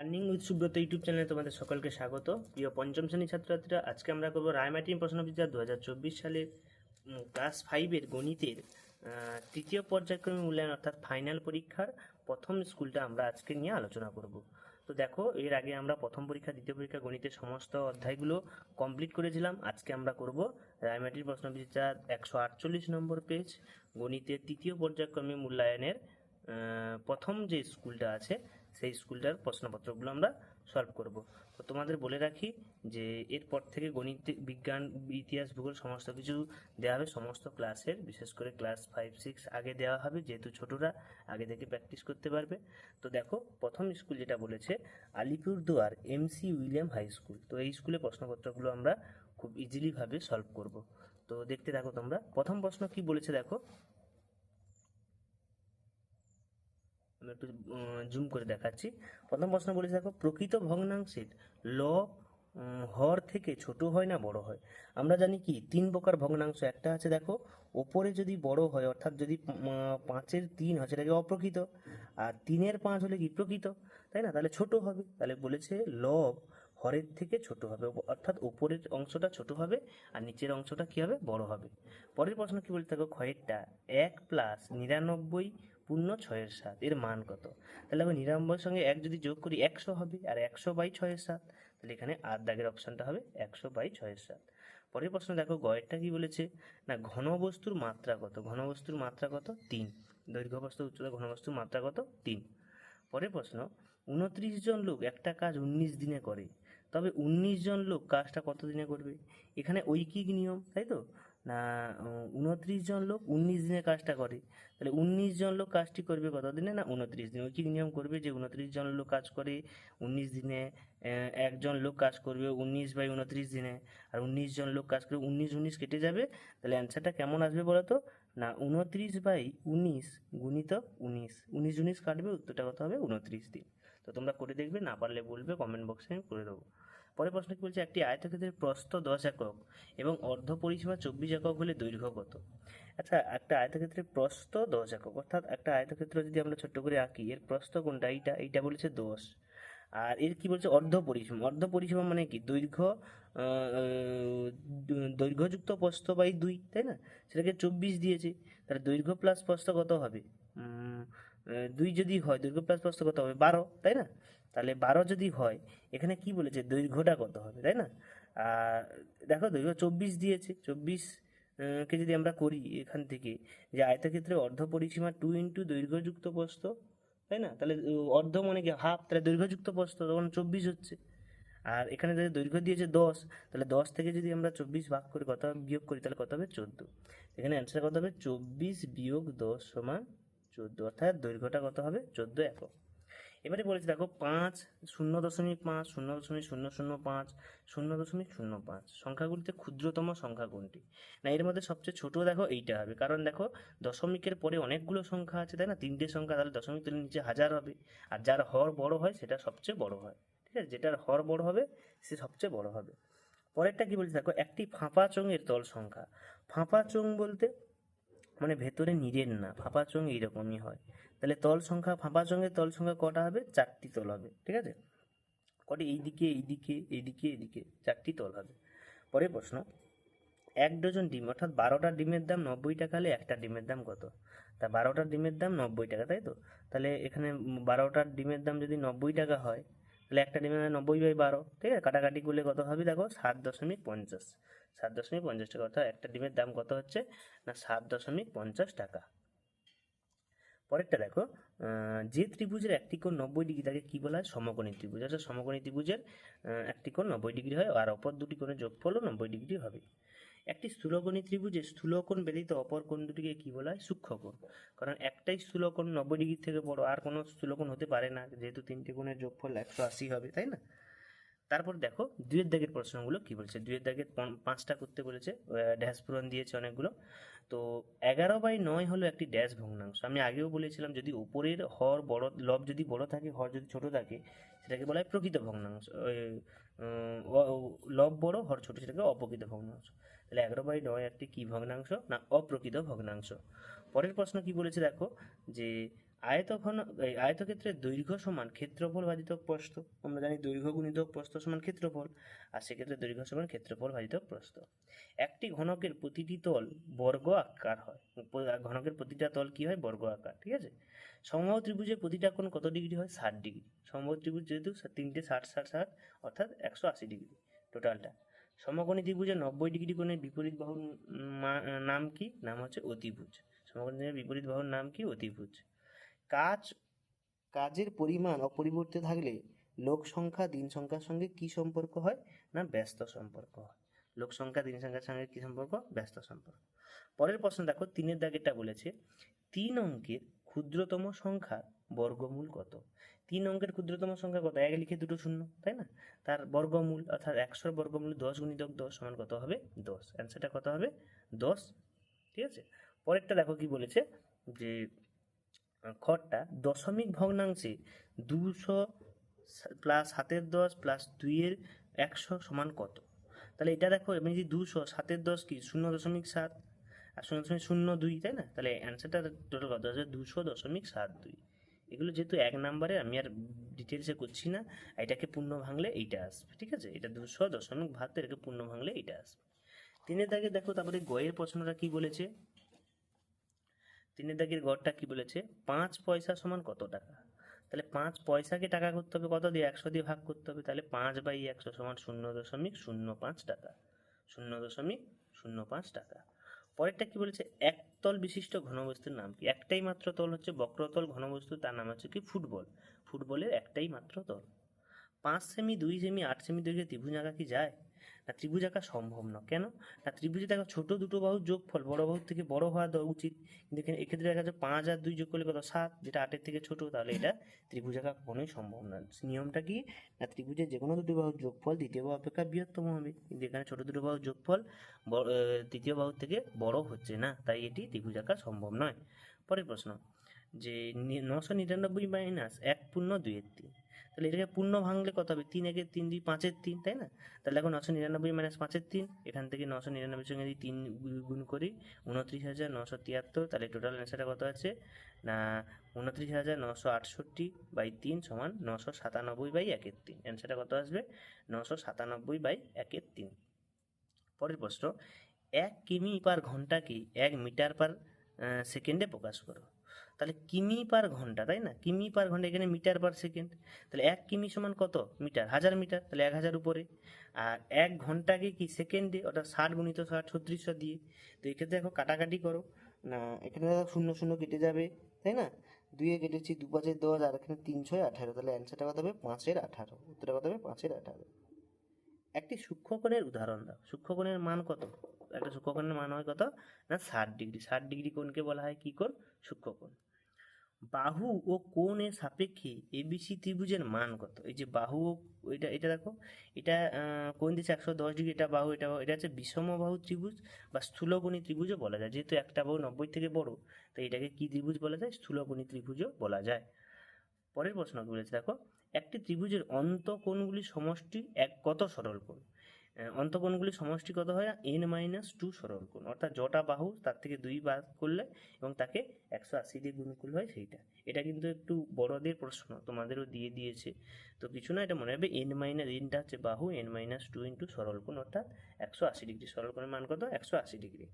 Learning with Subrata YouTube চ্যানেলে তোমাদের সকলকে স্বাগত। প্রিয় পঞ্চম শ্রেণির ছাত্রছাত্রীরা, আজকে আমরা করব রায়মাটিন প্রশ্নবিদ্যা দু হাজার চব্বিশ সালের ক্লাস ফাইভের গণিতের তৃতীয় পর্যায়ক্রমে মূল্যায়ন অর্থাৎ ফাইনাল পরীক্ষার প্রথম স্কুলটা আমরা আজকে নিয়ে আলোচনা করব। তো দেখো, এর আগে আমরা প্রথম পরীক্ষা, দ্বিতীয় পরীক্ষা, গণিতের সমস্ত অধ্যায়গুলো কমপ্লিট করেছিলাম। আজকে আমরা করব রায়মাটির প্রশ্নবিদ্যা একশো আটচল্লিশ নম্বর পেজ গণিতের তৃতীয় পর্যায়ক্রমে মূল্যায়নের প্রথম যে স্কুলটা আছে সেই স্কুলটার প্রশ্নপত্রগুলো আমরা সলভ করব। তো তোমাদের বলে রাখি যে, এরপর থেকে গণিত, বিজ্ঞান, ইতিহাস, ভূগোল, সমস্ত কিছু দেওয়া হবে। সমস্ত ক্লাসের বিশেষ করে ক্লাস ফাইভ সিক্স আগে দেওয়া হবে। যেহেতু ছোটরা, আগে থেকে প্র্যাকটিস করতে পারবে। তো দেখো, প্রথম স্কুল যেটা বলেছে, Alipurduar MC William high school তো এই স্কুলে প্রশ্নপত্রগুলো আমরা খুব ইজিলিভাবে সলভ করব। তো দেখতে থাকো তোমরা। প্রথম প্রশ্ন কি বলেছে দেখো? আমি একটু জুম করে দেখাচ্ছি। প্রথম প্রশ্ন বলেছে, দেখো, প্রকৃত ভগ্নাংশের ল হর থেকে ছোট হয় না বড় হয়? আমরা জানি কি, তিন প্রকার ভগ্নাংশ। একটা আছে, দেখো, ওপরে যদি বড় হয়, অর্থাৎ যদি পাঁচের তিন হয়, সেটাকে অপ্রকৃত। আর তিনের পাঁচ হলে কি প্রকৃত? তাই না? তাহলে ছোট হবে। তাহলে বলেছে লব হরের থেকে ছোট হবে। অর্থাৎ উপরের অংশটা ছোট হবে, আর নিচের অংশটা কি হবে? বড় হবে। পরের প্রশ্ন কি বলতে থাকো ক্ষয়েরটা? এক প্লাস নিরানব্বই পূর্ণ ছয়ের সাত, এর মান কত? তাহলে আমি নিরানব্বইয়ের সঙ্গে এক যদি যোগ করি একশো হবে, আর একশো বাই ছয়ের সাত, তাহলে এখানে আর দাগের অপশানটা হবে একশো বাই ছয়ের সাত। পরের প্রশ্ন দেখো, গয়েরটা কি বলেছে? না ঘনবস্তুর মাত্রা কত? ঘনবস্তুর মাত্রা কত? তিন। দৈর্ঘ্য বস্তু উচ্চতা ঘনবস্তুর মাত্রা কত? তিন। পরের প্রশ্ন, উনত্রিশ জন লোক একটা কাজ উনিশ দিনে করে, তবে উনিশ জন লোক কাজটা কত দিনে করবে? এখানে ঐকিক নিয়ম, তাই তো? না উনত্রিশ জন লোক উনিশ দিনে কাজটা করে। তাহলে উনিশ জন লোক কাজটি করবে কত দিনে না উনত্রিশ দিনে? ঐকিক নিয়ম করবে যে উনত্রিশ জন লোক কাজ করে, উনিশ দিনে একজন লোক কাজ করবে উনিশ বাই উনত্রিশ দিনে। আর উনিশ জন লোক কাজ করবে উনিশ উনিশ কেটে যাবে, তাহলে অ্যান্সারটা কেমন আসবে বলো তো? না, উনত্রিশ বাই উনিশ গুণিত উনিশ। উনিশ উনিশ কাটবে, উত্তরটা কত হবে? উনত্রিশ দিন। তো তোমরা করে দেখবে, না পারলে বলবে কমেন্ট বক্সে আমি করে দেবো। পরের প্রশ্ন কি বলছে, একটি আয়তক্ষেত্রের প্রস্থ দশ একক এবং অর্ধ পরিসীমা চব্বিশ একক হলে দৈর্ঘ্য কত? আচ্ছা একটা আয়তক্ষেত্রের প্রস্থ দশ একক, অর্থাৎ একটা আয়তক্ষেত্র যদি আমরা ছোট্ট করে আঁকি, এর প্রস্থ কোনটা? এইটা এইটা বলেছে দশ। আর এর কি বলছে? অর্ধ পরিসীমা। অর্ধ পরিসীমা মানে কি? দৈর্ঘ্য দৈর্ঘ্যযুক্ত প্রস্থ বাই দুই, তাই না? সেটাকে চব্বিশ দিয়েছে। তাহলে দৈর্ঘ্য প্লাস প্রস্থ কত হবে? দুই যদি হয়, দৈর্ঘ্য প্লাস প্রস্থ কত হবে? বারো, তাই না? তাহলে বারো যদি হয়, এখানে কি বলেছে? দৈর্ঘ্যটা কত হবে, তাই না? আর দেখো দৈর্ঘ্য চব্বিশ দিয়েছে। চব্বিশ কে যদি আমরা করি এখান থেকে, যে আয়তক্ষেত্রে অর্ধ পরিসীমা টু ইন্টু দৈর্ঘ্যযুক্ত প্রস্থ, তাই না? তাহলে অর্ধ মানে কি? হাফ তাহলে দৈর্ঘ্যযুক্ত প্রস্থ, তখন চব্বিশ হচ্ছে। আর এখানে যদি দৈর্ঘ্য দিয়েছে দশ, তাহলে দশ থেকে যদি আমরা চব্বিশ ভাগ করে কত বিয়োগ করি, তাহলে কত হবে? চোদ্দ। এখানে অ্যান্সার কত হবে? চব্বিশ বিয়োগ দশ সমান চোদ্দ, অর্থাৎ দৈর্ঘ্যটা কত হবে? চোদ্দ একক। এবারে বলেছে, দেখো, পাঁচ, শূন্য দশমিক পাঁচ, শূন্য দশমিক শূন্য শূন্য পাঁচ, শূন্য দশমিক শূন্য পাঁচ। সংখ্যাগুলিতে ক্ষুদ্রতম সংখ্যা কোনটি? না, এর মধ্যে সবচেয়ে ছোট দেখো, এইটা হবে। কারণ দেখো, দশমিকের পরে অনেকগুলো সংখ্যা আছে, তাই না? তিনটে সংখ্যা, তাহলে দশমিক তুলে নিচে হাজার হবে। আর যার হর বড় হয়, সেটা সবচেয়ে বড় হয়। ঠিক আছে? যেটার হর বড় হবে, সে সবচেয়ে বড় হবে। পরেরটা কি বলছে, দেখো, একটি ফাঁপা চোঙের তল সংখ্যা। ফাঁপা চোঙ বলতে মানে ভেতরে নিরেন না, ফাঁপা চোঙ এইরকমই হয়। তাহলে তল সংখ্যা ফাঁপার সঙ্গে তল সংখ্যা কটা হবে? চারটি তল হবে, ঠিক আছে? কটি এইদিকে এইদিকে এইদিকে এইদিকে চারটি তল হবে। পরের প্রশ্ন, এক ডজন ডিম, অর্থাৎ বারোটা ডিমের দাম নব্বই টাকা হলে একটা ডিমের দাম কত? তা বারোটা ডিমের দাম নব্বই টাকা, তাই তো? তাহলে এখানে উম বারোটার ডিমের দাম যদি নব্বই টাকা হয়, তাহলে একটা ডিমের দাম নব্বই বাই বারো, ঠিক আছে? কাটাকাটি করলে কত হবে দেখো? সাত দশমিক পঞ্চাশ। সাত দশমিক পঞ্চাশ টাকা, অর্থাৎ একটা ডিমের দাম কত হচ্ছে? না, সাত দশমিক পঞ্চাশ টাকা। পরেরটা দেখো যে ত্রিভুজের একটি কোণ নব্বই ডিগ্রি, তাকে কি বলা হয়? সমকোণী ত্রিভুজ। অর্থাৎ সমকোণী ত্রিভুজের একটি কোণ নব্বই ডিগ্রি হয় আর অপর দুটি কোণের যোগফলও নব্বই ডিগ্রি হবে। একটি স্থূলকোণী ত্রিভুজে স্থূলকোণ ব্যতীত অপর কোণ দুটিকে কি বলা হয়? সূক্ষ্মকোণ। কারণ একটাই স্থূলকোণ নব্বই ডিগ্রি থেকে বড়, আর কোনো স্থূলকোণ হতে পারে না, যেহেতু তিনটে কোণের যোগফল একশো আশি হবে, তাই না? তারপর দেখো, দুয়ের দাগের প্রশ্নগুলো কি বলছে? দুয়ের দাগের পাঁচটা করতে বলেছে ড্যাশ পূরণ দিয়েছে অনেকগুলো। তো এগারো বাই নয় হলো একটি ড্যাশ ভগ্নাংশ। আমি আগেও বলেছিলাম যদি উপরের হর বড়, লব যদি বড় থাকে, হর যদি ছোট থাকে, সেটাকে বলা হয় প্রকৃত ভগ্নাংশ। লব বড়, হর ছোট, সেটাকে অপ্রকৃত ভগ্নাংশ। তাহলে এগারো বাই নয় একটি কী ভগ্নাংশ না অপ্রকৃত ভগ্নাংশ? পরের প্রশ্ন কি বলেছে দেখো? যে আয়তঘন আয়তক্ষেত্রের দৈর্ঘ্য সমান ক্ষেত্রফল ভাজিত প্রস্থ। আমরা জানি দৈর্ঘ্য গুণিত প্রস্থ সমান ক্ষেত্রফল, আর সেক্ষেত্রে দৈর্ঘ্য সমান ক্ষেত্রফল ভাজিত প্রস্থ। একটি ঘনকের প্রতিটি তল বর্গ আকার হয়। ঘনকের প্রতিটা তল কি হয়? বর্গ আকার, ঠিক আছে? সমবাহু ত্রিভুজের প্রতিটা কোণ কত ডিগ্রি হয়? ষাট ডিগ্রি। সমবাহু ত্রিভুজ যেহেতু তিনটে ষাট ষাট ষাট, অর্থাৎ একশো আশি ডিগ্রি টোটালটা। সমকোণী ত্রিভুজের নব্বই ডিগ্রি কোণের বিপরীত বাহুর নাম কি? নাম হচ্ছে অতিভুজ। সমকোণী বিপরীত বাহুর নাম কি? অতিভুজ। কাজ, কাজের পরিমাণ অপরিবর্তিত থাকলে লোক সংখ্যা, দিন সংখ্যার সঙ্গে কি সম্পর্ক হয়? না, ব্যস্ত সম্পর্ক হয়। লোক সংখ্যা, দিন সংখ্যার সঙ্গে কি সম্পর্ক? ব্যস্ত সম্পর্ক। পরের প্রশ্ন দেখো, তিনের দাগেরটা বলেছে, তিন অঙ্কের ক্ষুদ্রতম সংখ্যার বর্গমূল কত? তিন অঙ্কের ক্ষুদ্রতম সংখ্যা কত? এক লিখে দুটো শূন্য, তাই না? তার বর্গমূল অর্থাৎ একশোর বর্গমূল দশ গুণিতক দশ সমান কত হবে? দশ। অ্যান্সারটা কত হবে? দশ। ঠিক আছে? পরেরটা দেখো কি বলেছে, যে খড়টা দশমিক ভগ্নাংশে দুশো প্লাস সাতের দশ প্লাস দুইয়ের একশো সমান কত? তাহলে এটা দেখো, আমি যদি দুশো সাতের দশ কি, শূন্য দশমিক সাত? আর শূন্য দশমিক শূন্য দুই, তাই না? তাহলে অ্যান্সারটা টোটাল কত? হচ্ছে দুশো দশমিক সাত দুই। এগুলো যেহেতু এক নাম্বারে আমি আর ডিটেলসে করছি না, এটাকে পূর্ণ ভাঙলে এইটা আসবে, ঠিক আছে? এটা দুশো দশমিক ভাগতে এটাকে পূর্ণ ভাঙলে এইটা আসবে। তিনের দাগে দেখো, তারপরে গয়ের প্রশ্নটা কি বলেছে? তিনের দাগের গড়টা কি বলেছে? পাঁচ পয়সা সমান কত টাকা? তাহলে পাঁচ পয়সাকে টাকা করতে হবে কত দিয়ে? একশো দিয়ে ভাগ করতে হবে। তাহলে পাঁচ বাই একশো সমান শূন্য দশমিক শূন্য পাঁচ টাকা। শূন্য দশমিক শূন্য পাঁচ টাকা। পরেরটা কি বলেছে? একতল বিশিষ্ট ঘনবস্তুর নাম কি? একটাই মাত্র তল হচ্ছে বক্রতল ঘনবস্তু। তার নাম হচ্ছে কি? ফুটবল। ফুটবলের একটাই মাত্র তল। পাঁচ সেমি, দুই সেমি, আট সেমি দৈর্ঘ্যে ত্রিভুজ আঁকা কি যায়? না ত্রিভুজ আঁকা সম্ভব না কেন? না ত্রিভুজে দেখো ছোট দুটো বাহুর যোগফল, বড় বাহুর থেকে বড় হওয়া দেওয়া উচিত। কিন্তু এখানে, এক্ষেত্রে দেখা যাচ্ছে পাঁচ আর দুই যোগ করলে কত? সাত, যেটা আটের থেকে ছোট, তাহলে এটা ত্রিভুজ আঁকা কখনোই সম্ভব না নিয়মটা কি? না ত্রিভুজের যে কোনো দুটো বাহুর যোগফল দ্বিতীয় বাহু অপেক্ষা বৃহত্তম হবে। কিন্তু এখানে ছোট দুটো বাহুর যোগফল তৃতীয় বাহুর থেকে বড় হচ্ছে না। তাই এটি ত্রিভুজ আঁকা সম্ভব নয়। পরের প্রশ্ন, যে নশো নিরানব্বই মাইনাস এক পূর্ণ দুইয়ের তিন। তাহলে এটাকে পূর্ণ ভাঙলে কত হবে? তিন একের তিন দুই পাঁচের তিন, তাই না? তাহলে এখন নশো নিরানব্বই মাইনাস পাঁচের তিন, এখান থেকে নশো নিরানব্বই সঙ্গে যদি তিন গুণ করি, উনত্রিশ হাজার নশো তিয়াত্তর, তাহলে টোটাল অ্যান্সারটা কত আছে? না, উনত্রিশ হাজার নশো আটষট্টি বাই তিন সমান নশো সাতানব্বই বাই একের তিন। অ্যান্সারটা কত আসবে? নশো সাতানব্বই বাই একের তিন। পরের প্রশ্ন, এক কিমি পার ঘন্টাকে এক মিটার পার সেকেন্ডে প্রকাশ করো। তাহলে কিমি পার ঘণ্টা, তাই না? কিমি পার ঘণ্টা এখানে মিটার পার সেকেন্ড। তাহলে এক কিমি সমান কত? মিটার, হাজার মিটার, তাহলে এক হাজার উপরে। আর এক ঘন্টাকে কি সেকেন্ডে, অর্থাৎ ষাট গুণিত ষাট ছত্রিশশো দিয়ে। তো এক্ষেত্রে দেখো কাটাকাটি করো। না, এখানে শূন্য শূন্য কেটে যাবে, তাই না? দুইয়ে কেটেছি দু পাঁচের দশ, আর এখানে তিন ছয় আঠারো। তাহলে অ্যান্সারটা কত হবে? পাঁচের আঠারো। উত্তরটা কত হবে? পাঁচের আঠারো। একটি সূক্ষ্মকোণের উদাহরণ দাও। সূক্ষ্মকোণের মান কত? একটা সূক্ষ্মকোণের মান হয় কত? না, ষাট ডিগ্রি। ষাট ডিগ্রি কোণকে বলা হয় কী কোণ? সূক্ষ্মকোণ বাহু ও কোণের সাপেক্ষে এবিসি ত্রিভুজের মান কত? এই যে বাহু ও এটা এটা দেখো। এটা কোন দিচ্ছে একশো দশ ডিগ্রি, এটা বাহু এটা বাহু। এটা হচ্ছে বিষমবাহু ত্রিভুজ বা স্থূলকোণী ত্রিভুজও বলা যায়। যেহেতু একটা বাহু নব্বই থেকে বড় তো এটাকে কি ত্রিভুজ বলা যায়? স্থূলকোণী ত্রিভুজও বলা যায়। পরের প্রশ্ন বলেছে দেখো? একটি ত্রিভুজের অন্তকোণগুলি সমষ্টি এক কত সরল কোণ? আহ, অন্তঃকোণগুলির সমষ্টি কত হয়? এন মাইনাস টু সরল কোণ। অর্থাৎ জটা বাহু তার থেকে দুই বাদ করলে এবং তাকে একশো আশি দিয়ে গুণ করলে হয় সেইটা। এটা কিন্তু একটু বড়দের প্রশ্ন তোমাদেরও দিয়ে দিয়েছে। তো কিছু না এটা মনে হবে এন মাইনাস এনটা হচ্ছে বাহু এন মাইনাস টু ইন্টু সরল কোণ অর্থাৎ একশো আশি ডিগ্রি। সরল কোণের মান কত? একশো আশি ডিগ্রি।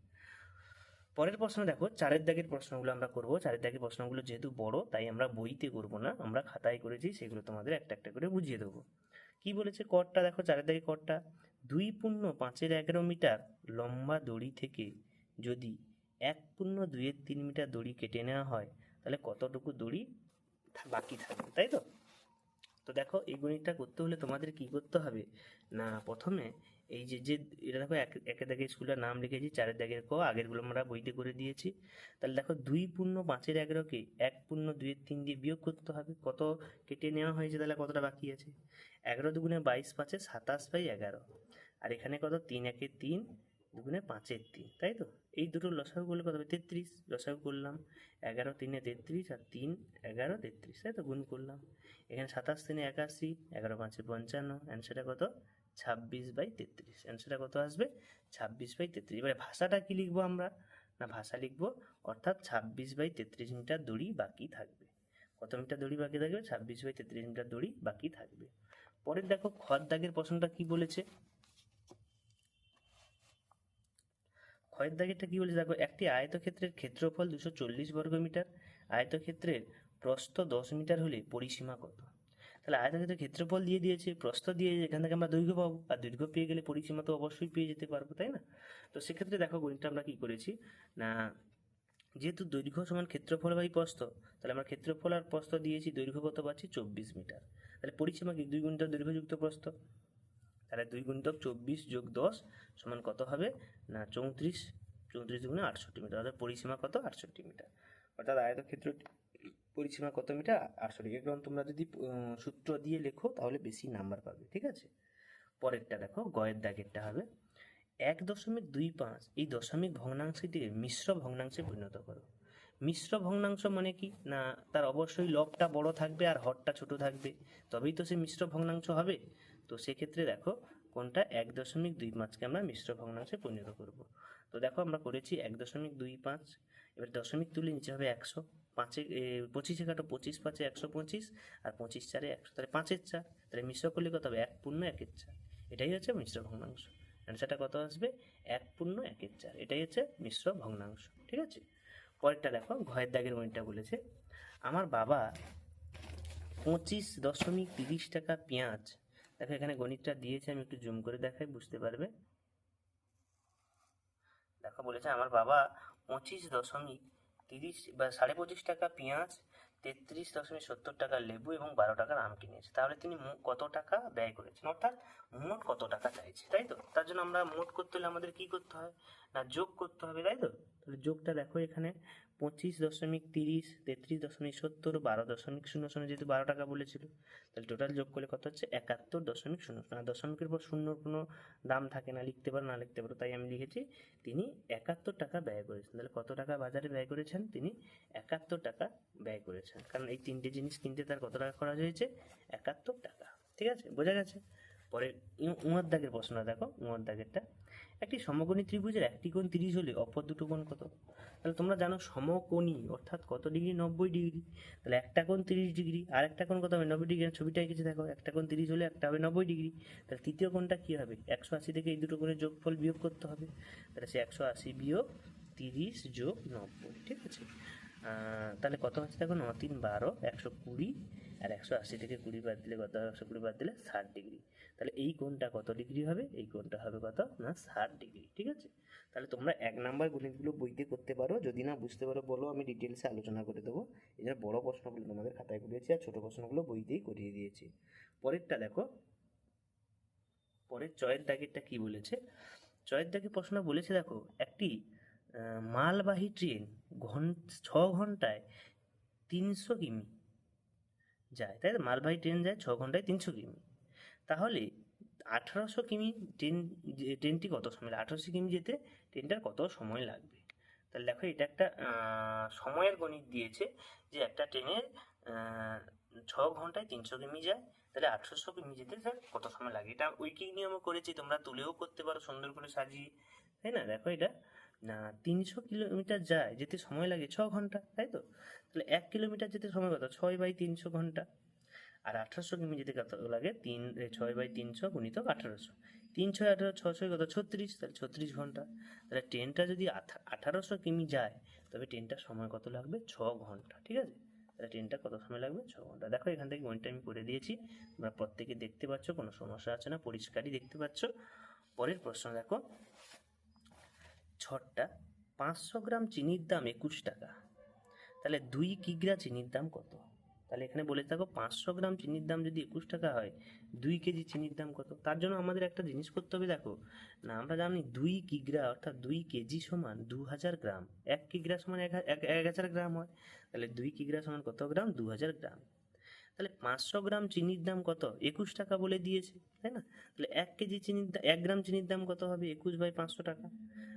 পরের প্রশ্ন দেখো, চারের দাগের প্রশ্নগুলো আমরা করব। চারের দাগের প্রশ্নগুলো যেহেতু বড়, তাই আমরা বইতে করব না। আমরা খাতায় করেছি, সেগুলো তোমাদের একটা একটা করে বুঝিয়ে দেবো। কি বলেছে করটা দেখো, চারের দাগে করটা দুই পূর্ণ পাঁচের এগারো মিটার লম্বা দড়ি থেকে যদি এক পূর্ণ দুইয়ের তিন মিটার দড়ি কেটে নেওয়া হয়, তাহলে কতটুকু দড়ি বাকি থাকবে, তাই তো? তো দেখো, এই গণিতটা করতে হলে তোমাদের কি করতে হবে? না, প্রথমে এই যে যে, এটা দেখো এক দাগে স্কুলের নাম লিখেছি, চারের দাগের ক, আগেরগুলো আমরা বইতে করে দিয়েছি। তাহলে দেখো দুই পূর্ণ, পাঁচের এগারোকে এক পূর্ণ, দুইয়ের তিন দিয়ে বিয়োগ করতে হবে। কত কেটে নেওয়া হয়েছে তাহলে কতটা বাকি আছে? এগারো দুগুণে বাইশ পাঁচে সাতাশ বাই এগারো। আর এখানে কত? তিন একে তিন দুগুণে পাঁচের তিন, তাই তো? এই দুটো লসাগু করলে কত হবে? তেত্রিশ। লসাগু করলাম এগারো, তিনে তেত্রিশ আর তিন, এগারো, তেত্রিশ, তাই তো? গুণ করলাম। এখানে সাতাশ তিনে একাশি, এগারো পাঁচে পঞ্চান্ন অ্যান্সারটা কত? ছাব্বিশ বাই তেত্রিশ। অ্যান্সারটা কত আসবে? ছাব্বিশ বাই তেত্রিশ। এবারে ভাষাটা কি লিখব আমরা? না, ভাষা লিখব, অর্থাৎ ছাব্বিশ বাই তেত্রিশ মিটার দড়ি বাকি থাকবে। কত মিটার দড়ি বাকি থাকবে? ছাব্বিশ বাই তেত্রিশ মিটার দড়ি বাকি থাকবে। পরের দেখো খর দাগের প্রশ্নটা কি বলেছে? ক্ষয়ের দাগেরটা কি বলেছে? দেখো, একটি আয়তক্ষেত্রের ক্ষেত্রফল দুশো চল্লিশ বর্গমিটার। আয়তক্ষেত্রের প্রস্থ দশ মিটার হলে পরিসীমা কত? তাহলে আয়তক্ষেত্রের ক্ষেত্রফল দিয়ে দিয়েছে, প্রস্থ দিয়ে এখান থেকে আমরা দৈর্ঘ্য পাবো, আর দৈর্ঘ্য পেয়ে গেলে পরিসীমা তো অবশ্যই পেয়ে যেতে পারব, তাই না? তো সেক্ষেত্রে দেখো গণিতটা আমরা কি করেছি? না, যেহেতু দৈর্ঘ্য সমান ক্ষেত্রফল বাই প্রস্থ, তাহলে আমরা ক্ষেত্রফল আর প্রস্থ দিয়েছি দৈর্ঘ্য কত পাচ্ছি? চব্বিশ মিটার। তাহলে পরিসীমা কি? দুই গুণিতক দৈর্ঘ্যযুক্ত প্রস্থ। তাহলে দুই গুণিতক চব্বিশ যোগ দশ সমান কত হবে? না, চৌত্রিশ। চৌত্রিশ দুগুণে আটষট্টি মিটার অর্থাৎ পরিসীমা কত? আটষট্টি মিটার। অর্থাৎ আয়তক্ষেত্র পরিসীমা কত মিটার? আটষট্টি। এগুলো তোমরা যদি সূত্র দিয়ে লেখো, তাহলে বেশি নাম্বার পাবে, ঠিক আছে? পরেরটা দেখো, গয়ের দাগেরটা হবে। এক দশমিক দুই পাঁচ, এই দশমিক ভগ্নাংশটিকে মিশ্র ভগ্নাংশে পরিণত করো। মিশ্র ভগ্নাংশ মানে কি? না, তার অবশ্যই লবটা বড় থাকবে আর হরটা ছোট থাকবে। তবেই তো সে মিশ্র ভগ্নাংশ হবে। তো সেক্ষেত্রে দেখো, কোনটা? এক দশমিক দুই পাঁচকে আমরা মিশ্র ভগ্নাংশে পরিণত করব। তো দেখো, আমরা করেছি এক দশমিক দুই পাঁচ, এবার দশমিক তুলে নিচে হবে একশো। পাঁচে পঁচিশে কাটো পঁচিশ, পাঁচে একশো পঁচিশ, আর পঁচিশ চারে একশো, তাহলে পাঁচের চার, তাহলে মিশ্র করলে কত হবে? এক পূর্ণ একের চার। এটাই হচ্ছে মিশ্র ভগ্নাংশ। অ্যান্সারটা কত আসবে? এক পূর্ণ একের চার। এটাই হচ্ছে মিশ্র ভগ্নাংশ। ঠিক আছে? পরেরটা দেখো, ঘয়ের দাগের গণিতটা বলেছে, আমার বাবা পঁচিশ দশমিক তিরিশ টাকা পেঁয়াজ। দেখো, এখানে গণিতটা দিয়েছে, আমি একটু জুম করে দেখাই, বুঝতে পারবে? দেখো, বলেছে, আমার বাবা পঁচিশ দশমিক তিরিশ বা সাড়ে পঁচিশ টাকা পেঁয়াজ, তেত্রিশ দশমিক সত্তর টাকা লেবু এবং বারো টাকার আম কিনেছে তাহলে তিনি কত টাকা ব্যয় করেছেন? অর্থাৎ মোট কত টাকা চাইছে, তাই তো? তার জন্য আমরা মোট করতে হলে আমাদের কি করতে হয়? না, যোগ করতে হবে, তাই তো? তাহলে যোগটা দেখো এখানে। পঁচিশ দশমিক তিরিশ, তেত্রিশ দশমিক সত্তর, বারো দশমিক শূন্য শূন্য যেহেতু বারো টাকা বলেছিল, তাহলে টোটাল যোগ করলে কত হচ্ছে? একাত্তর দশমিক শূন্য শূন্য। দশমিকের পর শূন্যর কোনো দাম থাকে না, লিখতে পারো, না লিখতে পারো, তাই আমি লিখেছি, তিনি একাত্তর টাকা ব্যয় করেছেন। তাহলে কত টাকা বাজারে ব্যয় করেছেন? তিনি একাত্তর টাকা ব্যয় করেছেন। কারণ এই তিনটে জিনিস কিনতে তার কত টাকা খরচ হয়েছে? একাত্তর টাকা। ঠিক আছে? বোঝা গেছে? পরে উ- উঁয়ার দাগের প্রশ্ন, দেখো, উঁয়ার দাগেরটা। একটি সমকোণী ত্রিভুজের একটি কোণ তিরিশ হলে অপর দুটো কোণ কত? তাহলে তোমরা জানো সমকোণী, অর্থাৎ কত ডিগ্রি? নব্বই ডিগ্রি। তাহলে একটা কোণ তিরিশ ডিগ্রি, আর একটা কোণ কত হবে? নব্বই ডিগ্রি। ছবিটা এঁকেছে, দেখো, একটা কোণ তিরিশ হলে একটা হবে নব্বই ডিগ্রি। তাহলে তৃতীয় কোণটা কী হবে? একশো আশি থেকে এই দুটো কোণের যোগফল বিয়োগ করতে হবে। তাহলে সে একশো আশি বিয়োগ তিরিশ যোগ নব্বই, ঠিক আছে? তাহলে কত হচ্ছে দেখো? ন তিন বারো, একশো কুড়ি, আর একশো আশি থেকে কুড়ি বাদ দিলে কত? একশো কুড়ি বাদ দিলে ষাট ডিগ্রি। তাহলে এই কোণটা কত ডিগ্রি হবে? এই কোণটা হবে কত? না ষাট ডিগ্রি ঠিক আছে? তাহলে তোমরা এক নাম্বার গণিতগুলো বইতে করতে পারো। যদি না বুঝতে পারো, বলো, আমি ডিটেলসে আলোচনা করে দেবো। এই জন্য বড়ো প্রশ্নগুলো তোমাদের খাতায় করিয়েছি আর ছোটো প্রশ্নগুলো বইতেই করিয়ে দিয়েছি। পরেরটা দেখো। পরের চয়ের দাগেরটা কি বলেছে? চয়ের দাগে প্রশ্ন বলেছে, দেখো, একটি মালবাহী ট্রেন ঘন, ছ ঘন্টায় তিনশো কিমি যায়। তাই মালবাহী ট্রেন যায় ছ ঘন্টায় তিনশো কিমি। তাহলে আঠারোশো কিমি ট্রেন ট্রেনটি কত সময় লাগে? আঠারোশো কিমি যেতে ট্রেনটার কত সময় লাগবে? তাহলে দেখো এটা একটা সময়ের গণিত দিয়েছে যে একটা ট্রেনের ছ ঘন্টায় তিনশো কিমি যায়। তাহলে আঠারোশো কিমি যেতে স্যার কত সময় লাগে? এটা উইকিং নিয়মে করেছি, তোমরা তুলেও করতে পারো, সুন্দর করে সাজিয়ে। তাই না? দেখো এটা, না, তিনশো কিলোমিটার যায়, যেতে সময় লাগে ছ ঘণ্টা, তাই তো? তাহলে এক কিলোমিটার যেতে সময় কত? ছয় বাই তিনশো ঘণ্টা। আর আঠারোশো কিমি যেতে কত লাগে, তিন ছয় বাই তিনশো গুণিতক আঠারোশো। তিন, ছয়, আঠারো ছ ছয় কত? ছত্রিশ, তাহলে ছত্রিশ ঘণ্টা। তাহলে ট্রেনটা যদি আঠা- আঠারোশো কিমি যায়, তবে ট্রেনটার সময় কত লাগবে? ছ ঘণ্টা, ঠিক আছে? তাহলে ট্রেনটা কত সময় লাগবে? ছ ঘণ্টা। দেখো, এখান থেকে গণিতটা আমি করে দিয়েছি। তোমরা প্রত্যেকে দেখতে পাচ্ছ, কোনো সমস্যা আছে না? পরিষ্কারই দেখতে পাচ্ছ। পরের প্রশ্ন, দেখো। ছটা পাঁচশো গ্রাম চিনির দাম একুশ টাকা। তাহলে দুই কিগ্রা চিনির দাম কত? তাহলে এখানে বলে থাকো পাঁচশো গ্রাম চিনির দাম যদি একুশ টাকা হয়, দুই কেজি চিনির দাম কত? তার জন্য আমাদের একটা জিনিস করতে হবে, দেখো। না, আমরা জানি দুই কিগ্রা অর্থাৎ দুই কেজি সমান দু হাজার গ্রাম। এক কিগ্রা সমান এক হাজার গ্রাম হয়। তাহলে দুই কিগ্রা সমান কত গ্রাম? দু হাজার গ্রাম। তাহলে পাঁচশো গ্রাম চিনির দাম কত? একুশ টাকা বলে দিয়েছে, তাই না? তাহলে এক কেজি চিনির এক গ্রাম চিনির দাম কত হবে? একুশ বাই পাঁচশো টাকা।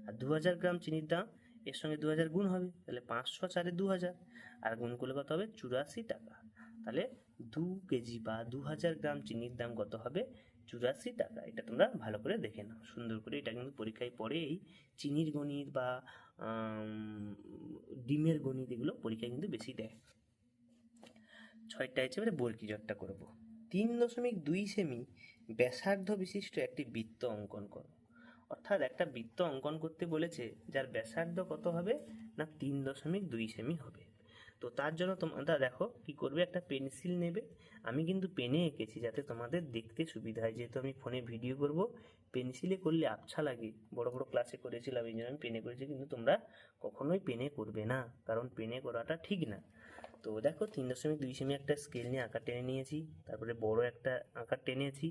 আর দু হাজার গ্রাম চিনির দাম এর সঙ্গে দু হাজার গুণ হবে, তাহলে পাঁচশো চারে দু হাজার আর গুণ করলে কত হবে? চুরাশি টাকা। তাহলে দু কেজি বা দু হাজার গ্রাম চিনির দাম কত হবে? চুরাশি টাকা। এটা তোমরা ভালো করে দেখে নাও। সুন্দর করে এটা কিন্তু পরীক্ষায় পরেই চিনির গণিত বা ডিমের গণিত এগুলো পরীক্ষায় কিন্তু বেশি দেয়। ছয়টা হিসেবে বর্গি জটটা করব। তিন দশমিক দুই সেমি ব্যাসার্ধ বিশিষ্ট একটি বৃত্ত অঙ্কন করো। অর্থাৎ একটা বৃত্ত অঙ্কন করতে বলেছে, যার ব্যাসার্ধ কত হবে? না, তিন দশমিক দুই সেমি হবে। তো তার জন্য তোমরা দেখো কি করবে? একটা পেন্সিল নেবে। আমি কিন্তু পেনে এঁকেছি যাতে তোমাদের দেখতে সুবিধা হয়। যেহেতু আমি ফোনে ভিডিও করব, পেন্সিলে করলে আবছা লাগে। বড় বড় ক্লাসে করেছিলাম, এই জন্য আমি পেনে করেছি, কিন্তু তোমরা কখনোই পেনে করবে না। কারণ পেনে করাটা ঠিক না। তো দেখো তিন দশমিক দুই সেমি একটা স্কেল নিয়ে আঁকা টেনে নিয়েছি, তারপরে বড় একটা আঁকা টেনেছি,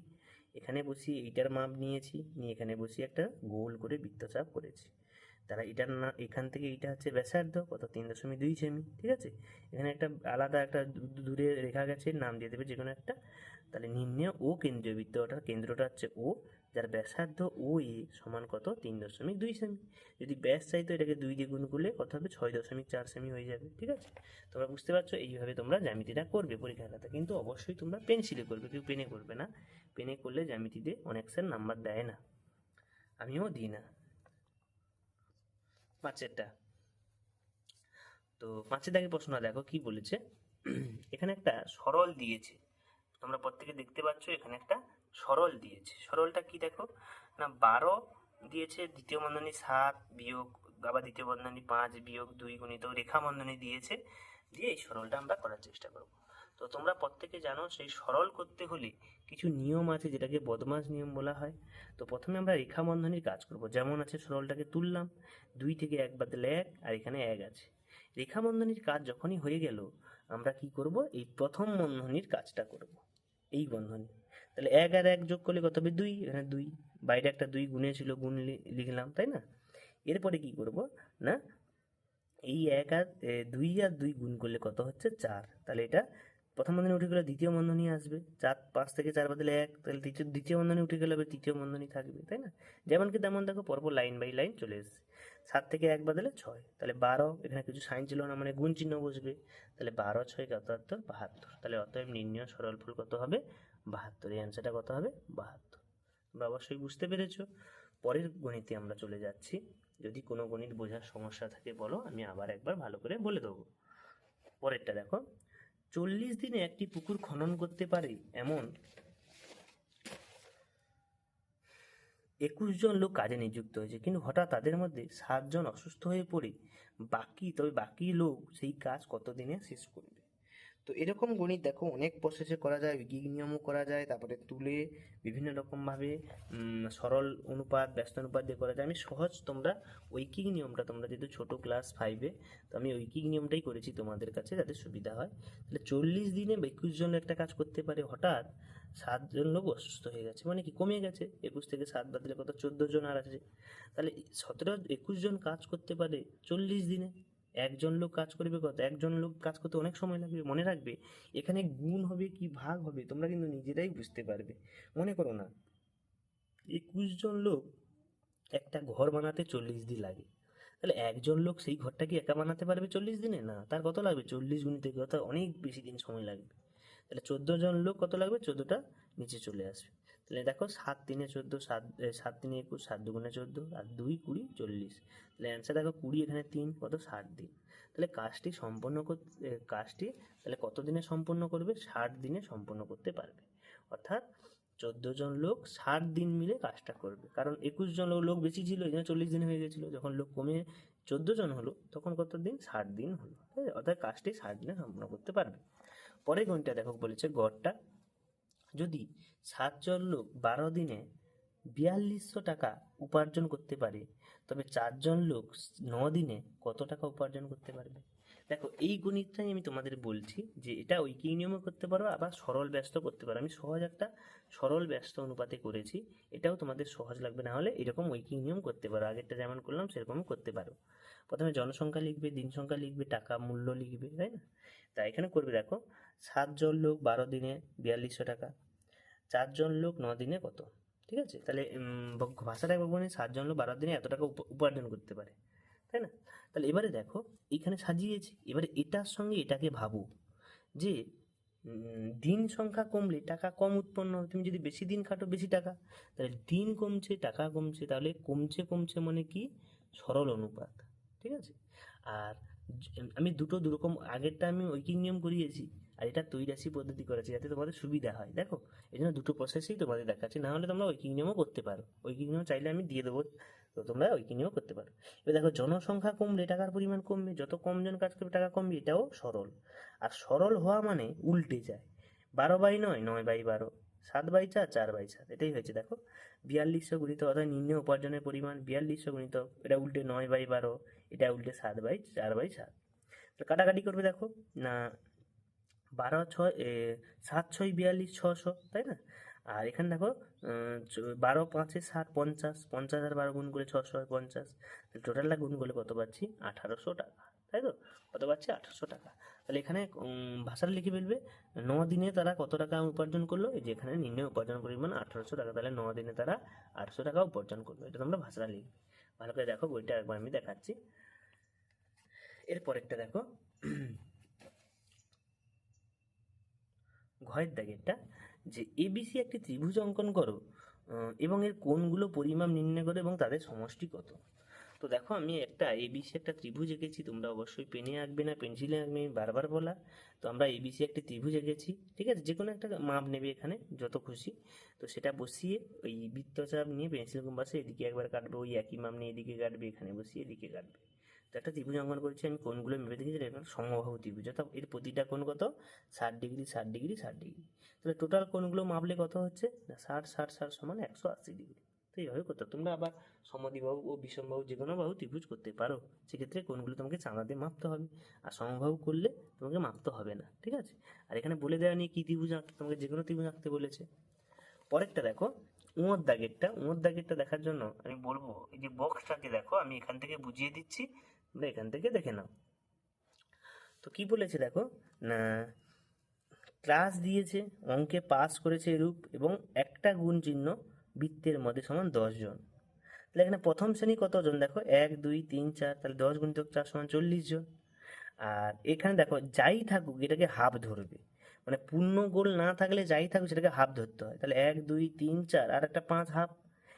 এখানে বসিয়ে এইটার মাপ নিয়েছি, নিয়ে এখানে বসিয়ে একটা গোল করে বৃত্তচাপ করেছি। তারা এটার না, এখান থেকে এইটা হচ্ছে ব্যাসার্ধ, কত? তিন দশমিক দুই সেমি, ঠিক আছে? এখানে একটা আলাদা একটা দূরে রেখা গেছে, নাম দিয়ে দেবে যে কোনো একটা। তাহলে নিম্নে ও কেন্দ্রীয় বৃত্ত ওটার কেন্দ্রটা হচ্ছে ও যার ব্যাসার্ধ ও এ সমান কত? তিন দশমিক দুই সেমি। যদি ব্যাস চাই তো এটাকে দুই দিয়ে গুণ করলে কত হবে? ছয় দশমিক চার সেমি হয়ে যাবে, ঠিক আছে? তোমরা বুঝতে পারছ? এইভাবে তোমরা জ্যামিতিটা করবে পরীক্ষা খাতা কিন্তু অবশ্যই তোমরা পেন্সিলে করবে, কেউ পেনে করবে না। পেনে করলে জ্যামিতিতে অনেক স্যার নাম্বার দেয় না। আমিও দিই না। পাঁচেরটা। তো পাঁচের দাগে প্রশ্ন দেখো, কি বলেছে? এখানে একটা সরল দিয়েছে। তোমরা প্রত্যেকে দেখতে পাচ্ছ, এখানে একটা সরল দিয়েছে। সরলটা কি দেখো? না, বারো দিয়েছে, দ্বিতীয় বন্ধনী সাত বিয়োগ, আবার দ্বিতীয় বন্ধনী পাঁচ বিয়োগ দুই গুণিত রেখা বন্ধনী দিয়েছে। দিয়ে এই সরলটা আমরা করার চেষ্টা করব। তো তোমরা প্রত্যেকে জানো, সেই সরল করতে হলে কিছু নিয়ম আছে যেটাকে বদমাস নিয়ম বলা হয়। তো প্রথমে আমরা রেখা বন্ধনীর কাজ করব। যেমন আছে, সরলটাকে তুললাম, দুই থেকে এক বাদলে এক, আর এখানে এক আছে। রেখা বন্ধনীর কাজ যখনই হয়ে গেল, আমরা কি করব? এই প্রথম বন্ধনীর কাজটা করব। এই বন্ধনী। তাহলে এক আর এক যোগ করলে কত হবে? দুই। এখানে দুই। বাইরে একটা দুই গুণে ছিল, গুণ লিখলাম, তাই না? এরপরে কি করব? না, এই এক আর দুই আর দুই গুণ করলে কত হচ্ছে? চার। তাহলে এটা প্রথম বন্ধনী উঠে গেলে দ্বিতীয় বন্ধনী আসবে। চার, পাঁচ থেকে চার বদলে এক, তাহলে দ্বিতীয় দ্বিতীয় বন্ধনী উঠে গেলে তৃতীয় বন্ধনী থাকবে, তাই না? যেমন কি তেমন দেখো, পরপর লাইন বাই লাইন চলে এসেছে। সাত থেকে এক বদলে ছয়। তাহলে বারো, এখানে কিছু সাইন ছিল না মানে গুণ চিহ্ন বসবে। তাহলে বারো ছয় কত বাহাত্তর। তাহলে অতএব নির্ণয় সরল ফুল কত হবে? বাহাত্তর, এই অ্যান্সারটা কত হবে? বাহাত্তর। তোমরা অবশ্যই বুঝতে পেরেছ। পরের গণিতে আমরা চলে যাচ্ছি। যদি কোনো গণিত বোঝার সমস্যা থাকে বলো, আমি আবার একবার ভালো করে বলে দেবো। পরেরটা দেখো। চল্লিশ দিনে একটি পুকুর খনন করতে পারে এমন একুশ জন লোক কাজে নিযুক্ত হয়েছে, কিন্তু হঠাৎ তাদের মধ্যে সাতজন অসুস্থ হয়ে পড়ে। বাকি, তবে বাকি লোক সেই কাজ কত দিনে শেষ করবে? তো এরকম গণিত দেখো, অনেক প্রসেসে করা যায় ঐকিক নিয়মও করা যায়, তারপরে তুলে বিভিন্ন রকমভাবে সরল অনুপাত, ব্যস্ত অনুপাত দিয়ে করা যায়। আমি সহজ তোমরা ঐকিক নিয়মটা, তোমরা যেহেতু ছোটো ক্লাস ফাইভে তো আমি ঐকিক নিয়মটাই করেছি তোমাদের কাছে যাতে সুবিধা হয়। তাহলে চল্লিশ দিনে একুশ জন একটা কাজ করতে পারে, হঠাৎ সাতজন লোক অসুস্থ হয়ে গেছে মানে কি কমে গেছে? একুশ থেকে সাত বাদলে কত? চোদ্দ জন আর আছে। তাহলে সতেরো, একুশ জন কাজ করতে পারে চল্লিশ দিনে। একজন লোক কাজ করবে কত? একজন লোক কাজ করতে অনেক সময় লাগবে, মনে রাখবে, এখানে গুণ হবে কি ভাগ হবে তোমরা কিন্তু নিজেরাই বুঝতে পারবে। মনে করো না, একুশ জন লোক একটা ঘর বানাতে চল্লিশ দিন লাগে। তাহলে একজন লোক সেই ঘরটা কি একা বানাতে পারবে চল্লিশ দিনে? না, তার কত লাগবে? চল্লিশ গুণিতে কত অনেক বেশি দিন সময় লাগবে। তাহলে চোদ্দ জন লোক কত লাগবে? চোদ্দোটা নিচে চলে আসবে। তাহলে দেখো সাত তিনে চোদ্দ, সাত সাত তিনে একুশ, সাত দুগুণে চোদ্দ আর দুই কুড়ি চল্লিশ। তাহলে অ্যান্সার দেখো কুড়ি, এখানে তিন, কত? ষাট দিন। তাহলে কাজটি সম্পন্ন করতে কাজটি তাহলে কত দিনে সম্পন্ন করবে? ষাট দিনে সম্পন্ন করতে পারবে। অর্থাৎ চোদ্দ জন লোক ষাট দিন মিলে কাজটা করবে। কারণ একুশ জন লোক- বেশি ছিল, এই জন্য চল্লিশ দিন হয়ে গেছিল। যখন লোক কমে চোদ্দ জন হলো, তখন কত দিন? ষাট দিন হলো? অর্থাৎ কাজটি ষাট দিনে সম্পন্ন করতে পারবে। পরের গণিতটা দেখো বলেছে গড়টা যদি সাতজন লোক বারো দিনে বিয়াল্লিশশো টাকা উপার্জন করতে পারে, তবে চারজন লোক ন দিনে কত টাকা উপার্জন করতে পারবে? দেখো, এই গণিতটাই আমি তোমাদের বলছি যে এটা ঐকিক নিয়মও করতে পারো, আবার সরল ব্যস্ত করতে পারো। আমি সহজ একটা সরল ব্যস্ত অনুপাতে করেছি, এটাও তোমাদের সহজ লাগবে, না হলে এরকম ঐকিক নিয়ম করতে পারো। আগেরটা যেমন করলাম, সেরকমও করতে পারো। প্রথমে জনসংখ্যা লিখবে, দিন সংখ্যা লিখবে, টাকা মূল্য লিখবে, তাই না? তাই এখানে করবে, দেখো, সাতজন লোক বারো দিনে বিয়াল্লিশশো টাকা চারজন লোক ন দিনে কত? ঠিক আছে? তাহলে ভাষাটা একবার বলি, সাতজন লোক বারো দিনে এত টাকা উপ- উপার্জন করতে পারে, তাই না? তাহলে এবারে দেখো, এখানে সাজিয়েছি, এবারে এটার সঙ্গে এটাকে ভাবো যে দিন সংখ্যা কমলে টাকা কম উৎপন্ন হবে। তুমি যদি বেশি দিন খাটো বেশি টাকা, তাহলে দিন কমছে, টাকা কমছে, তাহলে কমছে কমছে মানে কি? সরল অনুপাত, ঠিক আছে? আর, আমি দুটো দুরকম, আগেরটা আমি ঐকিক নিয়ম করিয়েছি আর এটা তৈরাসি পদ্ধতি করেছে যাতে তোমাদের সুবিধা হয়, দেখো? এই জন্য দুটো প্রসেসেই তোমাদের দেখাচ্ছে না হলে তোমরা ঐকিক নিয়মও করতে পারো। ঐকিক নিয়ম চাইলে আমি দিয়ে দেবো, তো তোমরা ঐকিক নিয়মও করতে পারো। এবার দেখো, জনসংখ্যা কমলে টাকার পরিমাণ কমবে, যত কমজন কাজ করবে টাকা কমবে, এটাও সরল। আর সরল হওয়া মানে উল্টে যায়। বারো বাই নয় নয় বাই বারো, সাত বাই চার চার বাই সাত, এটাই হয়েছে, দেখো? বিয়াল্লিশশো গুণিত অর্থাৎ নিম্ন উপার্জনের পরিমাণ বিয়াল্লিশশো গুণিত, এটা উল্টে নয় বাই বারো, এটা উল্টে সাত বাই, চার বাই সাত। তো কাটাকাটি করবে, দেখো? না বারো, ছয় সাত, ছয়, বিয়াল্লিশ ছশো তাই না? আর এখানে দেখো বারো, পাঁচে সাত, পঞ্চাশ পঞ্চাশ আর বারো গুণ করে ছশো হয় পঞ্চাশ। টোটালটা গুণ করলে কত পাচ্ছি? আঠারোশো টাকা, তাই তো? কত পাচ্ছি? আঠারোশো টাকা। তাহলে এখানে ভাষাটা লিখে ফেলবে। ন দিনে তারা কত টাকা উপার্জন করল? এই যে এখানে নিম্ন উপার্জন পরিমাণ আঠারোশো টাকা। তাহলে ন দিনে তারা আটশো টাকা উপার্জন করল। এটা তোমরা ভাষাটা লিখবে। ভালো করে দেখো, বইটা একবার আমি দেখাচ্ছি। এরপরেরটা দেখো। ঘয়ের দাগেরটা, যে এবিসি একটি ত্রিভুজ অঙ্কন করো এবং এর কোণগুলো পরিমাপ নির্ণয় করো এবং তাদের সমষ্টি কত। তো দেখো, আমি একটা এবিসি একটা ত্রিভুজ এঁকেছি, তোমরা অবশ্যই পেনে আঁকবে না, পেন্সিলে আঁকবে, আমি বারবার বলা তো আমরা এবিসি একটি ত্রিভুজ এঁকেছি, ঠিক আছে? যে কোনো একটা মাপ নেবে এখানে, যত খুশি। তো সেটা বসিয়ে ওই বৃত্তচাপ নিয়ে পেন্সিল কম্পাসে এদিকে একবার কাটবে, ওই একই মাপ নিয়ে এদিকে কাটবে, এখানে বসিয়ে এদিকে কাটবে। একটা ত্রিভুজ অঙ্কন করেছি, আমি কোনগুলো মেপে দেখেছি এটা সমবাহু ত্রিভুজ। অর্থাৎ এর প্রতিটা কোণ কত ষাট ডিগ্রি ষাট ডিগ্রি ষাট ডিগ্রি। তাহলে টোটাল কোণগুলো মাপলে কত হচ্ছে? না, ষাট ষাট ষাট সমান একশো আশি ডিগ্রি। তো এইভাবে করতে। তোমরা আবার সমদ্বিবাহু ও বিষমবাহু যে কোনো বাহু ত্রিভুজ করতে পারো। সেক্ষেত্রে কোণগুলো তোমাকে চাঁদা দিয়ে মাপতে হবে। আর সমবাহু করলে তোমাকে মাপতে হবে না, ঠিক আছে? আর এখানে বলে দেওয়া নিয়ে কী ত্রিভুজ আঁকতে তোমাকে যে কোনো ত্রিভুজ আঁকতে বলেছে। পরেরটা দেখো, উঁয়োর দাগেরটা। উঁয়োর দাগেরটা দেখার জন্য আমি বলব, এই যে বক্সটাকে দেখো, আমি এখান থেকে বুঝিয়ে দিচ্ছি। তোমরা এখান থেকে দেখে নাও। তো কি বলেছে দেখো? না ক্লাস দিয়েছে, অঙ্কে পাস করেছে এরূপ এবং একটা গুণ চিহ্ন বৃত্তের মধ্যে সমান দশ জন। তাহলে এখানে প্রথম শ্রেণি কতজন? দেখো, এক, দুই, তিন, চার, তাহলে দশ গুণিতক চার সমান চল্লিশ জন। আর এখানে দেখো, যাই থাকুক, এটাকে হাফ ধরবে। মানে পূর্ণ গোল না থাকলে যাই থাকুক, সেটাকে হাফ ধরতে হয়। তাহলে এক, দুই, তিন, চার, আর একটা পাঁচ হাফ।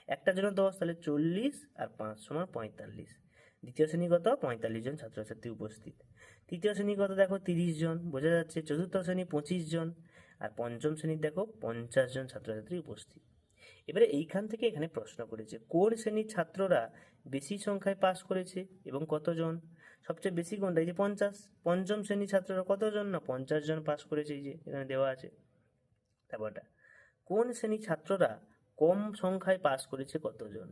একটার জন্য দশ, তাহলে চল্লিশ, আর পাঁচ সমান পঁয়তাল্লিশ। দ্বিতীয় শ্রেণি কত পঁয়তাল্লিশ জন ছাত্রছাত্রী উপস্থিত। তৃতীয় শ্রেণি কত দেখো তিরিশ জন, বোঝা যাচ্ছে চতুর্থ শ্রেণি পঁচিশ জন, আর পঞ্চম শ্রেণির দেখো পঞ্চাশ জন ছাত্রছাত্রী উপস্থিত। এবারে এইখান থেকে এখানে প্রশ্ন করেছে, কোন শ্রেণির ছাত্ররা বেশি সংখ্যায় পাস করেছে এবং কতজন? সবচেয়ে বেশি কোনটা? এই যে পঞ্চাশ, পঞ্চম শ্রেণির ছাত্ররা কতজন না পঞ্চাশ জন পাস করেছে? এই যে এখানে দেওয়া আছে। তারপরটা, কোন শ্রেণির ছাত্ররা কম সংখ্যায় পাস করেছে কতজন?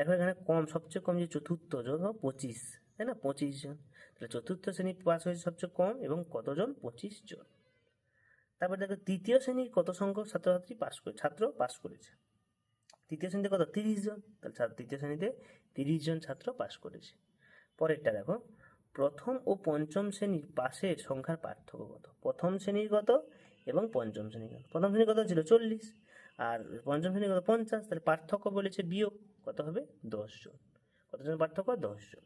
দেখো এখানে কম, সবচেয়ে কম যে চতুর্থ জন পঁচিশ, তাই না? পঁচিশ জন। তাহলে চতুর্থ শ্রেণি পাস হয়েছে সবচেয়ে কম এবং কতজন? পঁচিশ জন। তারপর দেখো তৃতীয় শ্রেণির কত সংখ্যক ছাত্রছাত্রী পাস করে, ছাত্র পাস করেছে? তৃতীয় শ্রেণীতে কত? তিরিশ জন। তাহলে তৃতীয় শ্রেণীতে তিরিশ জন ছাত্র পাস করেছে। পরেরটা দেখো, প্রথম ও পঞ্চম শ্রেণির পাশের সংখ্যার পার্থক্য কত? প্রথম শ্রেণির কত এবং পঞ্চম শ্রেণির কত? প্রথম শ্রেণির কত ছিল? চল্লিশ। আর পঞ্চম শ্রেণির কত? পঞ্চাশ। তাহলে পার্থক্য বলেছে বিয়োগ। কত হবে? দশ জন। কতজন পার্থক্য? দশ জন।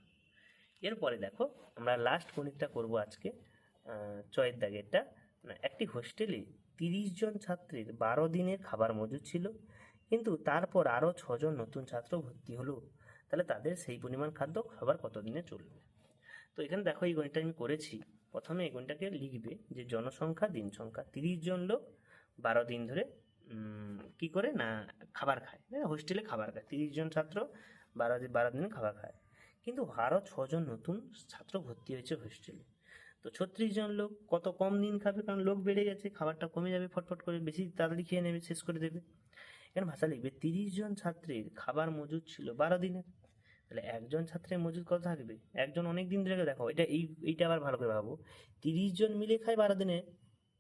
এরপরে দেখো, আমরা লাস্ট গণিতটা করব আজকে চয়ের দাগেরটা। একটি হোস্টেলে তিরিশ জন ছাত্রের বারো দিনের খাবার মজুদ ছিল, কিন্তু তারপর আরও ছজন নতুন ছাত্র ভর্তি হলো। তাহলে তাদের সেই পরিমাণ খাদ্য খাবার কতদিনে চলবে? তো এখানে দেখো, এই গণিতটা আমি করেছি। প্রথমে এই গণিতটাকে লিখবে যে জনসংখ্যা দিন সংখ্যা তিরিশ জন লোক, বারো দিন ধরে কি করে? না খাবার খায়। হ্যাঁ, হোস্টেলে খাবার খায়। তিরিশ জন ছাত্র বারো দিন বারো দিন খাবার খায়। কিন্তু আরও ছজন নতুন ছাত্র ভর্তি হয়েছে হোস্টেলে তো ছত্রিশ জন লোক কত কম দিন খাবে? কারণ লোক বেড়ে গেছে খাবারটা কমে যাবে ফটফট করে বেশি তাড়াতাড়ি খেয়ে নেবে শেষ করে দেবে। এখানে ভাষা লিখবে? তিরিশ জন ছাত্রের খাবার মজুদ ছিল বারো দিনের। তাহলে একজন ছাত্রের মজুদ কত থাকবে? একজন অনেক দিন ধরে দেখো এটা এই এইটা আবার ভালো করে ভাবো। তিরিশ জন মিলে খায় বারো দিনে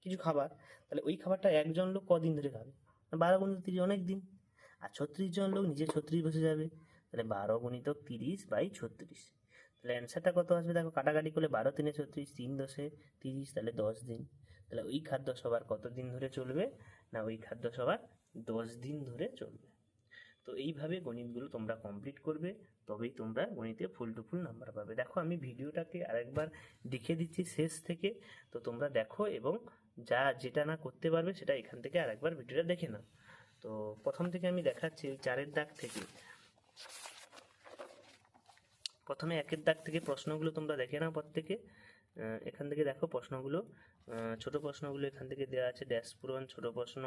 কিছু খাবার, তাহলে ওই খাবারটা একজন লোক কদিন ধরে খাবে? বারো গুণিত তিরিশ অনেক দিন। আর ছত্রিশ জন লোক নিজে ছত্রিশ বসে যাবে। তাহলে বারো গুণিত তিরিশ বাই ছত্রিশ। তাহলে অ্যান্সারটা কত আসবে? দেখো, কাটাকাটি করলে বারো, তিনে ছত্রিশ, তিন দশে তিরিশ, তাহলে দশ দিন। তাহলে ওই খাদ্য সবার কত দিন ধরে চলবে? না, ওই খাদ্য সবার দশ দিন ধরে চলবে। তো এইভাবে গণিতগুলো তোমরা কমপ্লিট করবে, তবেই তোমরা গণিতে ফুল টু ফুল নাম্বার পাবে। দেখো, আমি ভিডিওটাকে আরেকবার দেখে দিচ্ছি শেষ থেকে। তো তোমরা দেখো এবং যা যেটা না করতে পারবে সেটা এখান থেকে আরেকবার ভিডিওটা দেখে নাও। তো প্রথম থেকে আমি দেখাচ্ছি চারের দাগ থেকে। প্রথমে একের দাগ থেকে প্রশ্নগুলো তোমরা দেখে নাও প্রত্যেকে। এখান থেকে দেখো প্রশ্নগুলো। ছোট প্রশ্নগুলো এখান থেকে দেওয়া আছে, ড্যাশ পূরণ, ছোট প্রশ্ন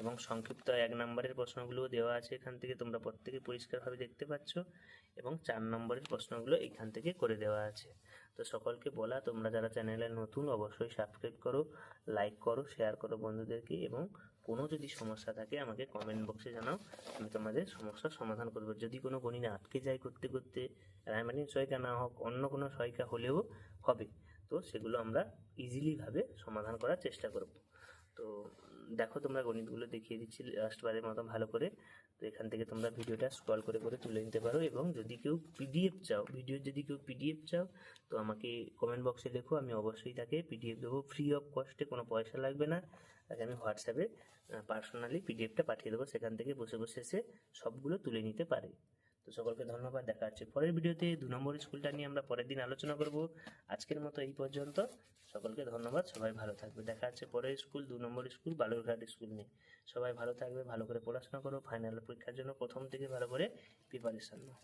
এবং সংক্ষিপ্ত এক নম্বরের প্রশ্নগুলোও দেওয়া আছে এখান থেকে তোমরা প্রত্যেকে পরিষ্কারভাবে দেখতে পাচ্ছ এবং চার নম্বরের প্রশ্নগুলো এখান থেকে করে দেওয়া আছে। তো সকলকে বলা, তোমরা যারা চ্যানেলে নতুন অবশ্যই সাবস্ক্রাইব করো লাইক করো শেয়ার করো বন্ধুদেরকে এবং কোনো যদি সমস্যা থাকে আমাকে কমেন্ট বক্সে জানাও, আমি তোমাদের সমস্যার সমাধান করব। যদি কোনো গণিনে আটকে যায় করতে করতে রায়মানিন সহায়িকা না হোক, অন্য কোনো সহায়িকা হলেও হবে, তো সেগুলো আমরা ইজিলিভাবে সমাধান করার চেষ্টা করব। তো দেখো, তোমরা গণিতগুলো দেখিয়ে দিচ্ছি লাস্টবারের মতো ভালো করে। তো এখান থেকে তোমরা ভিডিওটা স্ক্রল করে করে তুলে নিতে পারো। এবং যদি কেউ পিডিএফ চাও ভিডিও যদি কেউ পিডিএফ চাও, তো আমাকে কমেন্ট বক্সে লেখো আমি অবশ্যই তাকে পিডিএফ দেবো। ফ্রি অফ কস্টে কোনো পয়সা লাগবে না। তাকে আমি হোয়াটসঅ্যাপে পার্সোনালি পিডিএফটা পাঠিয়ে দেবো। সেখান থেকে বসে বসে সে সবগুলো তুলে নিতে পারে। তো সকলকে ধন্যবাদ, দেখা হচ্ছে পরের ভিডিওতে। দু নম্বর স্কুলটা নিয়ে আমরা পরের দিন আলোচনা করব। আজকের মতো এই পর্যন্ত। সকলকে ধন্যবাদ, সবাই ভালো থাকবে। দেখা হচ্ছে পরের স্কুল, দু নম্বর স্কুল, বালুরঘাট স্কুল নিয়ে। সবাই ভালো থাকবে, ভালো করে পড়াশোনা করো ফাইনাল পরীক্ষার জন্য প্রথম থেকে ভালো করে প্রিপারেশন নাও।